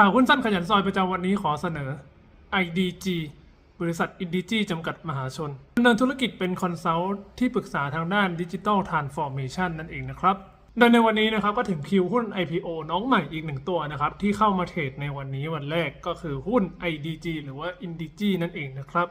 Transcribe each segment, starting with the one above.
ข่าวหุ้นสั้นขยันซอยประจำวันนี้ขอเสนอ IDG บริษัท idg จำกัดมหาชนดำเนินธุรกิจเป็นคอนซัลท์ที่ปรึกษาทางด้านดิจิทัลทรานส์ฟอร์เมชันนั่นเองนะครับ โดยในวันนี้นะครับก็ถึงคิวหุ้น IPO น้องใหม่อีกหนึ่งตัวนะครับ ที่เข้ามาเทรดในวันนี้วันแรกก็คือหุ้น IDG หรือว่า INDG นั่นเองนะครับ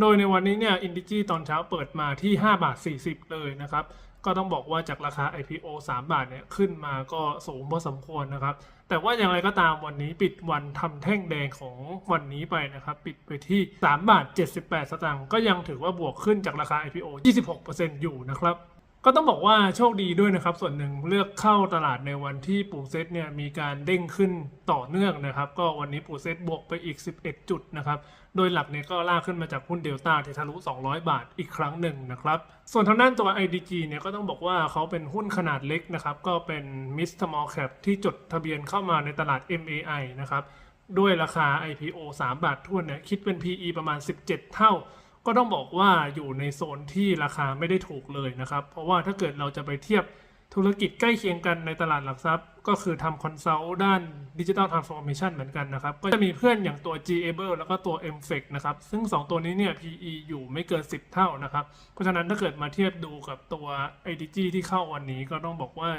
โดยในวันนี้เนี่ย INDG ตอนเช้าเปิดมาที่ 5 บาท 40 เลยนะครับ ก็ต้องบอกว่าจากราคา IPO 3 บาทเนี่ยขึ้นมาก็สูงพอสมควรนะครับ แต่ว่าอย่างไรก็ตามวันนี้ปิดวันทำแท่งแดงของวันนี้ไปนะครับ ปิดไปที่3บาท78 สตางค์ก็ยังถือว่าบวกขึ้นจากราคา IPO 26%อยู่นะครับ ก็ต้องบอกว่าโชคดีด้วยนะครับ ส่วนหนึ่งเลือกเข้าตลาดในวันที่ปูเซตเนี่ยมีการเด้งขึ้นต่อเนื่องนะครับ ก็วันนี้ปูเซตบวกไปอีก 11 จุดนะครับ โดยหลักเนี่ยก็ลากขึ้นมาจากหุ้นเดลต้าที่ทะลุ 200 บาทอีกครั้งหนึ่งนะครับ ส่วนทางด้านตัว IDG เนี่ยก็ต้องบอกว่าเขาเป็นหุ้นขนาดเล็กนะครับ ก็เป็น Mid Small Cap ที่จดทะเบียนเข้ามาในตลาด MAI นะครับด้วยราคา IPO 3 บาททวนเนี่ยคิดเป็น PE ประมาณ 17 เท่า ก็ต้องบอกว่าอยู่ในโซนที่ราคาไม่ได้ถูกเลยนะครับ เพราะว่าถ้าเกิดเราจะไปเทียบธุรกิจใกล้เคียงกันในตลาดหลักทรัพย์ ก็คือทำคอนซัลท์ด้านดิจิ t a ลทรานส์ฟอร์เมชันเหมือนกันนะครับ ก็จะมีเพื่อนอย่างตัว g a b l e แล้วก็ตัว m f e c นะครับ ซึ่ง 2 ตัวนี้เนี่ย PE อยู่ไม่เกิน 10 เท่านะครับ เพราะฉะนั้นถ้าเกิดมาเทียบดูกับตัว IDG ที่เข้าวันนี้ก็ต้องบอกว่า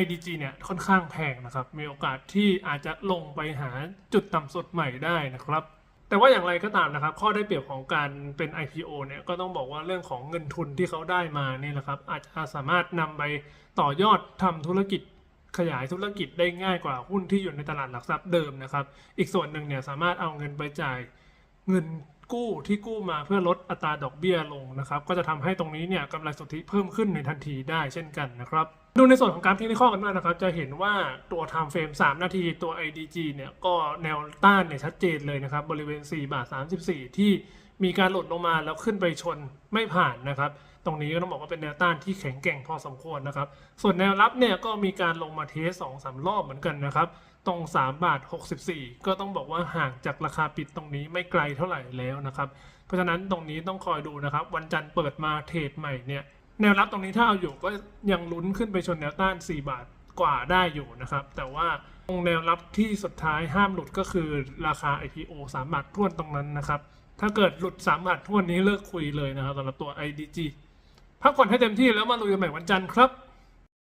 IDG เนี่ยค่อนข้างแพงนะครับ มีโอกาสที่อาจจะลงไปหาจุดต่ำสุดใหม่ได้นะครับ แต่ว่าอย่างไรก็ตามนะครับ ข้อได้เปรียบของการเป็น IPO เนี่ยก็ต้องบอกว่าเรื่องของเงินทุนที่เขาได้มานี่นะครับ อาจจะสามารถนำไปต่อยอดทำธุรกิจขยายธุรกิจได้ง่ายกว่าหุ้นที่อยู่ในตลาดหลักทรัพย์เดิมนะครับ อีกส่วนหนึ่งเนี่ยสามารถเอาเงินไปจ่ายเงินกู้ที่กู้มาเพื่อลดอัตราดอกเบี้ยลงนะครับ ก็จะทำให้ตรงนี้เนี่ยกำไรสุทธิเพิ่มขึ้นในทันทีได้เช่นกันนะครับ ดูในส่วนของการเทคนิคกันด้วยนะครับ จะเห็นว่าตัว time frame 3นาทีตัว IDG เนี่ยก็แนวต้านเนี่ยชัดเจนเลยนะครับ บริเวณ 4 บาท 34 ที่มีการหลุดลงมาแล้วขึ้นไปชนไม่ผ่านนะครับ ตรงนี้ก็ต้องบอกว่าเป็นแนวต้านที่แข็งแกร่งพอสมควรนะครับ ส่วนแนวรับเนี่ยก็มีการลงมาเทสสองสารอบเหมือนกันนะครับ ตรง 3 บาท 64 ก็ต้องบอกว่าห่างจากราคาปิดตรงนี้ไม่ไกลเท่าไหร่แล้วนะครับ เพราะฉะนั้นตรงนี้ต้องคอยดูนะครับ วันจันทร์เปิดมาเทรดใหม่เนี่ย แนวรับตรงนี้ถ้าเอาอยู่ก็ยังลุ้นขึ้นไปชนแนวต้าน 4 บาทกว่าได้อยู่นะครับ แต่ว่าตรงแนวรับที่สุดท้ายห้ามหลุดก็คือราคา IPO 3 บาททวนตรงนั้นนะครับ ถ้าเกิดหลุด 3 บาททวนนี้เลิกคุยเลยนะครับสำหรับตัว IDG พักผ่อนให้เต็มที่แล้วมาลุยกันใหม่วันจันทร์ครับ